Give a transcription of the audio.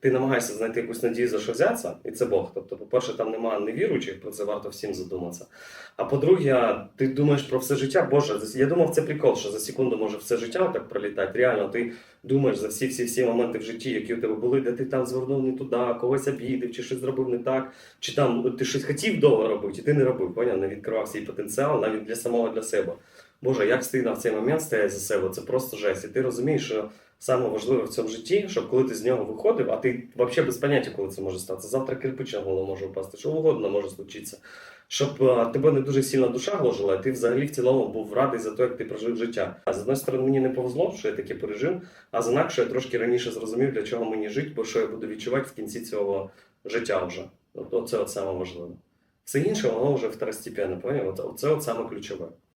ти намагаєшся знайти якусь надію за що взятися, і це Бог. Тобто, по-перше, там немає невіруючих, про це варто всім задуматися. А по-друге, ти думаєш про все життя, Боже, я думав, це прикол, що за секунду може все життя так пролітати. Реально, ти думаєш за всі-всі-всі моменти в житті, які у тебе були, де ти там звернув не туди, когось обідав, чи щось зробив не так, чи там ти щось хотів довго робити, і ти не робив, поняв? Не відкривав свій потенціал навіть для самого для себе. Боже, як стидно в цей момент стоять за себе, це просто жесть. І ти розумієш, що саме важливе в цьому житті, щоб коли ти з нього виходив, а ти взагалі без поняття, коли це може статися. Завтра кирпич на голову може впасти, що угодно може случитися. Щоб а, тебе не дуже сильно душа гложила, і ти взагалі в цілому був радий за те, як ти прожив життя. А з одної сторони, мені не повезло, що я таке пережив, а з інакше я трошки раніше зрозумів, для чого мені жити, бо що я буду відчувати в кінці цього життя вже. Оце от саме важливе. Все інше, воно вже второстепенно, поняв? Оце от саме ключове.